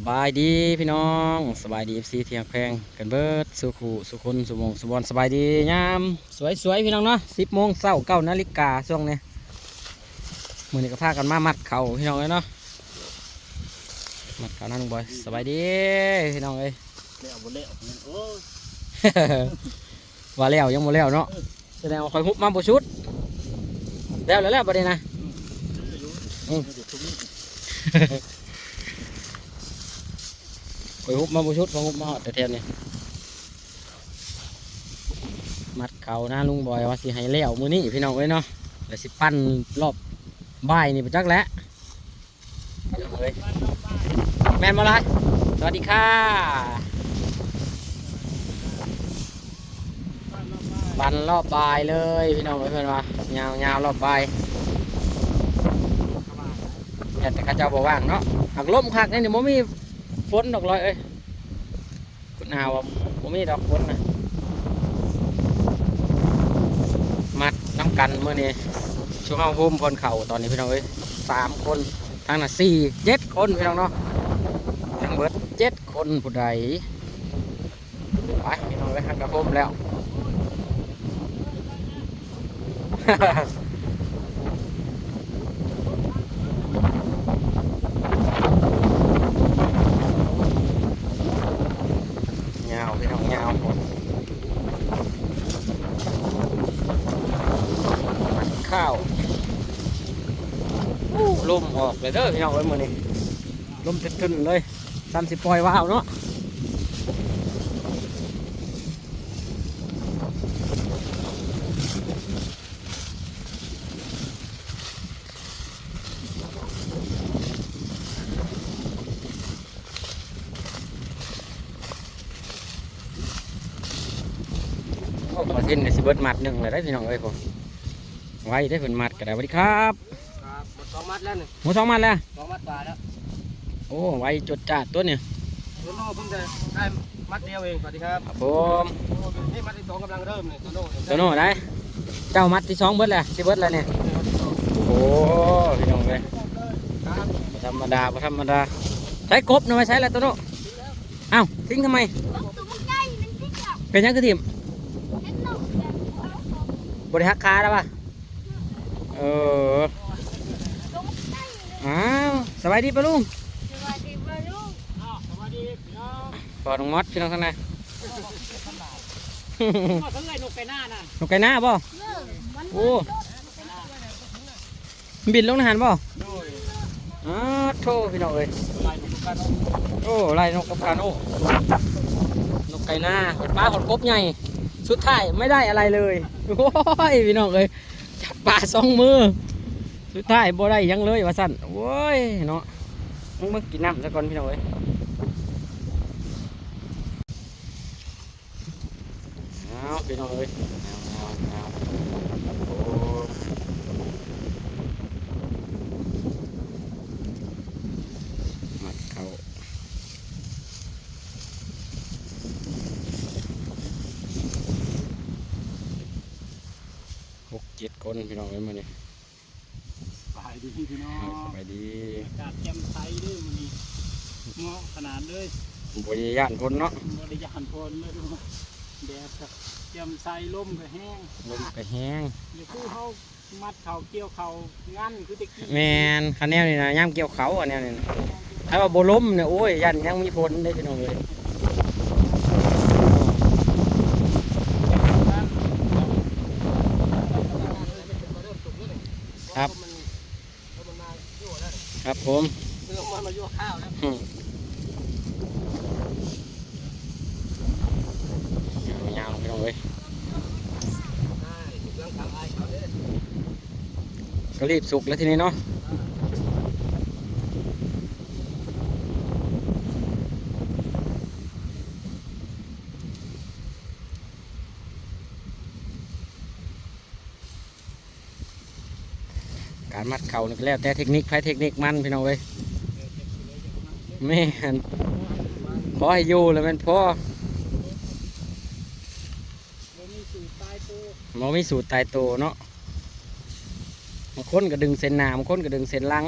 สบายดีพี่น้องสบายดีเอฟซีเทียงแพงกันเบิดสุขูสุคนสุมงสุบอลสบายดียามสวยสวยๆพี่น้องเนาะสิบโมงเช้าเก้านาฬิกาช่วงนี้มือนี้ก็พากันมามัดเข่าพี่น้องเลยเนาะมัดเข่านั่นลุงบอยสบายดีพี่น้องเอ้ยแล้วบ่แล้วโอ้ยว่าแล้วยังบ่แล้วเนาะแสดงว่าคอยฮุบมาบ่ชุดแล้วแล้วแล้วประเด็นนะ อืมคอยฮุบมาบ่ชุดคอยฮุบมาหอดแต่แทนนี่มัดเข่าหน้าลุงบอยว่าสิให้แล้วมือนี้พี่น้องเอ้ยเนาะแล้วสิปั้นรอบบ่ายนี่ไปจักแล้วเดี๋ยวเอ้ยแม่นมาละสวัสดีค่ะบันรอบบ่ายเลยพี่น้องเพื่อนว่ายาวยาวรอบบ่ายแต่แต่เข้าเจ้าบอกว่างเนาะหักล้มคักนี่นี่บ่มี ฝนดอกลอยเอ้ยคุณหาวว่าบ่มีดอกฝนนะมัดน้ำกันเมื่อนี้ช่วงเอาโฮมคนเข่าตอนนี้พี่น้องเอ้ยสามคนทางน่ะสี่เจ็ดคนพี่น้องเนาะทั้งเบิดเจ็ดคนผู้ใดไปพี่น้องเอ้ยหักกระโฮมแล้ว เงาพี่น้องเงาหมดข้าวอู้ ลมออกเลยเด้อพี่น้องเอ้ยมือนี้ลมทึนๆเลยสันสิปล่อยว่าวเนาะโอ้ขอเส้นเดี๋ยวสิเบิดมัดหนึ่งเลยได้พี่น้องเอ้ยผมไว้ได้อเพิ่นมัดก็ได้สวัสดีครับ มดสองมัดแล้วนี่หมูสองมัดแล้ว สองมัดกว่าแล้วโอ้ไว้จดจ่าตัวเนี่ยโตโน่เพิ่งจะได้มัดเดียวเอง สวัสดีครับครับผมโอ้นี่มัดที่สองกำลังเริ่มนี่โตโน่โตโน่ได้ เจ้ามัดที่สองเบิดแล้วสิเบิดแล้วเนี่ย โอ้พี่น้องเลยครับบ่ธรรมดาบ่ธรรมดา ใช้กบนะไม่ใช้แล้วโตโน่เอ้าทิ้งทำไม เป็นยังคือทีมบริหักคาแล้วป่ะเอออ้าวส บายดีปะลุงอ้าวสวัสดีพี่น้องปอดน้องมอดพี่น้องข้างในก็เพิ่งไอ้นกไก่หน้าน่ะนกไก่หน้าป่ะโอ้มันบินลงในหันป่ะโดยอ้าโทพี่น้องเอ้ยลายนกกันโอ้ไล่นกกับกาโน่นกไก่หน้าเห็ดปลาขดกบใหญ่สุดท้ายไม่ได้อะไรเลยโอ้ยพี่น้องเอ้ยจับปลาสองมือ สุดท้ายบ่ได้ยังเลยว่าสั่นโว้ยเนาะมึงมากินน้ำซะก่อนพี่น้องเอ้ยเอาพี่น้องเอ้ยเอาเอาเอาโอ้มัดเขาหกเจ็ดคนพี่น้องเอ้ยมื้อนี้สบายดีพี่น้อ เอา ง สบายดี อากาศแจ่มใสด้วยมันนี้ เหมาะขนาดเลยบริยานคนเนาะบริยานพลเลยดูแดดกับแจ่มใสลมก็แห้งลมก็แห้งเดี๋ยวคู่เขามัดเขาเกี่ยวเขางั้นคือตะกี้แมนคันแนวนี่นะย่ามเกี่ยวเขาอันแนวนี่นะถ้าว่าโบล้มเนี่ยโอ้ยยันยังมีผลได้พี่น้องเลยครับ ครับผม เรื่องมันมายั่วข้าวแล้ว อืมยาวๆพี่น้องเลย ใช่เรื่องทางไอ้เขาเนี่ย ก็รีบสุกแล้วทีนี้เนาะการมัดเข่านี่แล้วแต่เทคนิคใครเทคนิคมันพี่น้องเว้ยแม่นพอให้อยู่แล้วแมันพอมันมีสูตรตายตัวหมอมีสูตรตายตัวเนาะ บางคนก็ดึงเส้นหน้าบางคนก็ดึงเส้นหลัง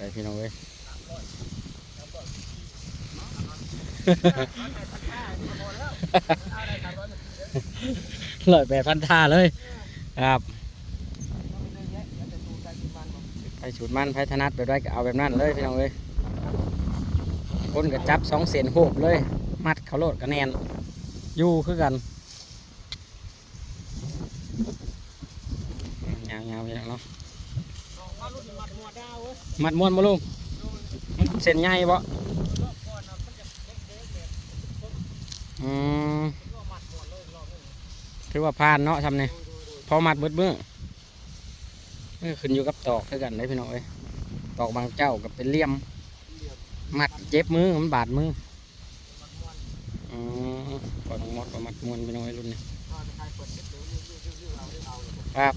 ได้พี่น้องเอ้ยลอยแปดพันท่าเลยครับไปฉุดมันไพธนัดไปได้ก็เอาแบบนั้นเลยพี่น้องเอ้ยคนก็จับสองเส้นโหบเลย มัดเขาโลดกระแนน อยู่คือกันยาวๆไปเนาะมัดม้วนมาลุงมันเส้นใหญ่บ่อืมถือว่าผ่านเนาะทำเนี่ยพอมัดเบิดเบื้อเออขึ้นอยู่กับตอกคือกันเลยพี่น้องเอ้ยตอกบางเจ้ากับเป็นเหลี่ยม มัดเจ็บมือมันบาดมืออ๋อ ก่อนมดก็มัดมวนพี่น้องเอ้ยรุ่นนี้ครับ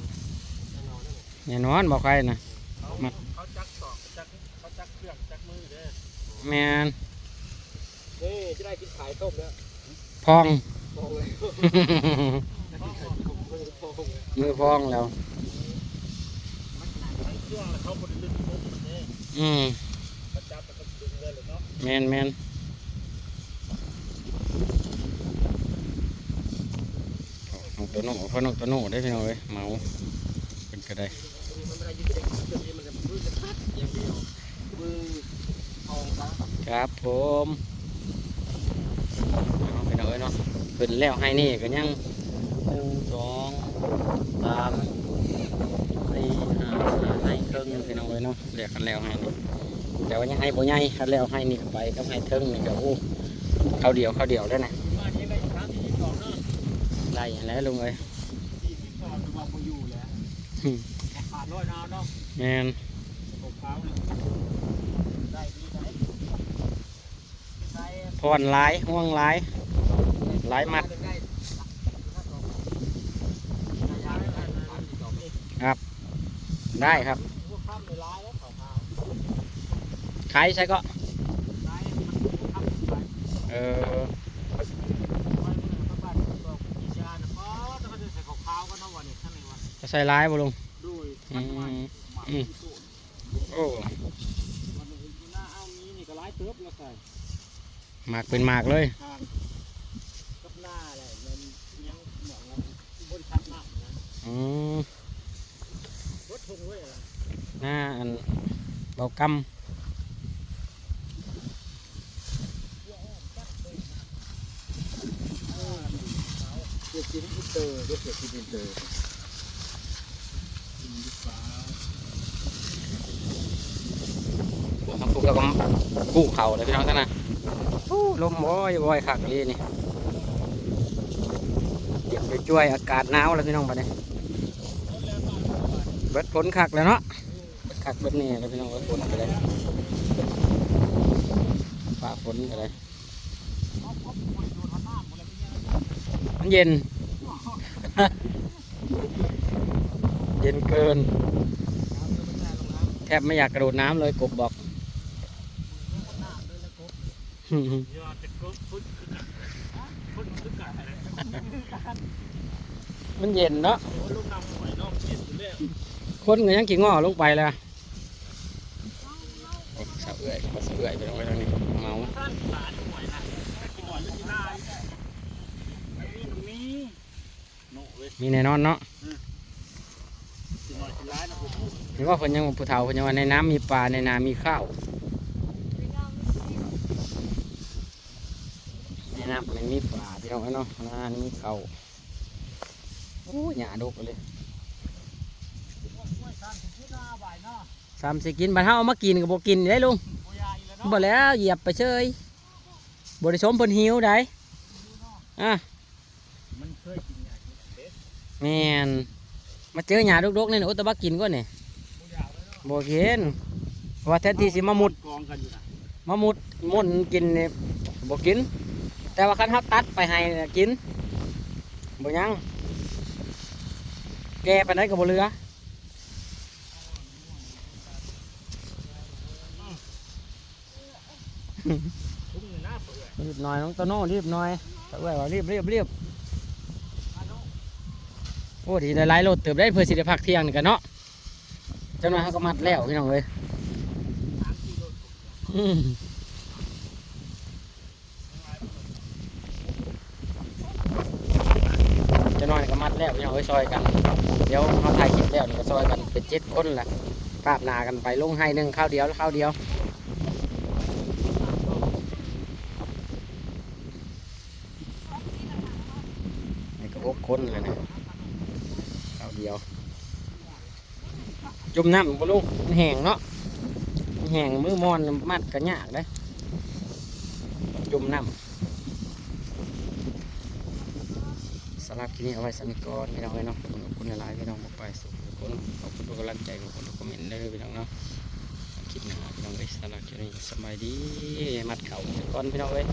แน่นอนบอกใครนะมัดเขาจักตอกจักเขาจักเครื่องจักมือเด้อแมนเฮ้จะได้กินขายต้มแล้วพองพองเลยพองเลยมือพองแล้วเครื่องแล้วเขาบริลึกปุ๊บเนี่ยอืมเขาจับแล้วก็ดึงเลยเลยเนาะแมนแมนน้อง ตัวโน่เพราะน้องตัวโน่ได้พี่น้องเอ้ยเมาเป็นกระมือจะพัดครับผมเอาพี่น้อยเนาะขึ้นแล้วให้นี่ก็ยังหนึ่งสองสามสี่ห้าให้เครื่องพี่น้องเอ้ยเนาะเรียกกันแล้วให้นี่แต่ว่ายังให้บ่ใหญ่คันแล้วให้นี่ก็ไปก็ให้เครื่องนี่ก็โอ้เข้าเดียวเข้าเดียวได้นะ ได้แล้วลุงเอ้ยยี่สิบสองจะมาพออยู่แล้วอืมขาดร้อยนาวเนาะแมนตกเท้าเลยได้ดีไหมได้พรหลายห่วงหลายหลายมัดได้ได้ครับพวกข้ามในร้ายแล้วขาวขาวขายใช่ก็ร้ายมันพวกข้ามไปเออ ใส่ร้ายบ่ลุงด้วยท่านวันหมักที่สุดโอ้หน้าล้วใส่หมากเป็นหมากเลยหน้าอะไรมันยังเหมาะบนชักหน้านะอืมรถทงไว้อะไรหน้าอันเบากำเกี่ยวกับอินเตอร์เกี่ยวกับอินเตอร์ ผมมาปลูกแล้ว กู้เขาเลยพี่น้องท่านนะลมโอ้ยโอ้ยคักเลยนี่เดี๋ยวไปช่วยอากาศหนาวแล้วพี่น้องบัดนี้เบิดฝนคักแล้วเนาะเบิดคักเบิดนี่แล้วพี่น้องเบิดฝนไปเลยฟ้าฝนไปเลยมันเย็น เย็นเกิน แทบไม่อยากกระโดดน้ำเลยกบบอก มันเย็นเนาะโอ้ลูกนเจ็ดอยู่แล้วคนก็ยังกี่ง้อลงไปแล้วโอ้สาวเอื่อยมาสาวเอื่อยไปลงไปทางนี้เมาท่านหลานหวยนะมีตรงนี้โน่เว้ยมีแน่นอนเนาะกินหวยกีฬานะผมเห็นว่าเพิ่นยังผู้เฒ่าเพิ่นยังว่าในน้ำมีปลาในนามีข้าวในน้ำมันมี ปลาพี่น้องเอ้ยเนาะนานี่มีข้าโอ้ยหยาดกเลยสามสิกินบัดเฮาเอามากินก็บ่กินได้ลุงโอยาอีแล้วเนาะบ่แล้วเหยียบไปเฉยบ่ได้สมเพิ่นหิวได้อะเคยกินอย่างนี้เด็ดแม่นมาเจอหญ้าดกๆนี่น่ะโอ้ตะบักกินก่อนนี่โบ่กินว่าแทนที่สิมามุดกองกันอยู่นะมามุดม่นกินนี่บ่กิน แต่ว่าคันเฮาตัดไปให้กินบ่ยัง แก่ปานใดก็บ่เหลือทุ่เปื่อยรีบหน่อยน้องโตโน่รีบหน่อยตะเอ้ยว่ารีบรีบรีบโอ้ดีได้หลายโลดเติบได้เพื่อสิได้พักเที่ยงนี่กันเนาะเจังหวะเขาก็มัดแล้วพี่น้องเอ้ย อืมจะนอนก็มัดแล้วพี่น้องเอ้ย ซอยกัน เดี๋ยวเขาถ่ายคลิปแล้วนี่ก็ซอยกันเป็นเจ็ดคนแหละกราบนากันไปลงให้หนึ่งข้าวเดียวข้าวเดียวนี่ก็หกคนเลยนะข้าวเดียว จุ่มน้ำบลุงมันแห้งเนาะแห้งมือมอนมัดกันยากเลยจุ่มน้ำสำหรับที่นี้เอาไว้สมิกรพี่น้องไว้เนาะขอบคุณหลายๆพี่น้องบอกไปสุขทุกคนขอบคุณทุกกำลังใจขอบคุณทุกคอมเมนต์เลยพี่น้องเนาะคลิปหน้าพี่น้องเลยสำหรับที่นี้สบายดีมัดเข่าก่อนพี่น้องเลย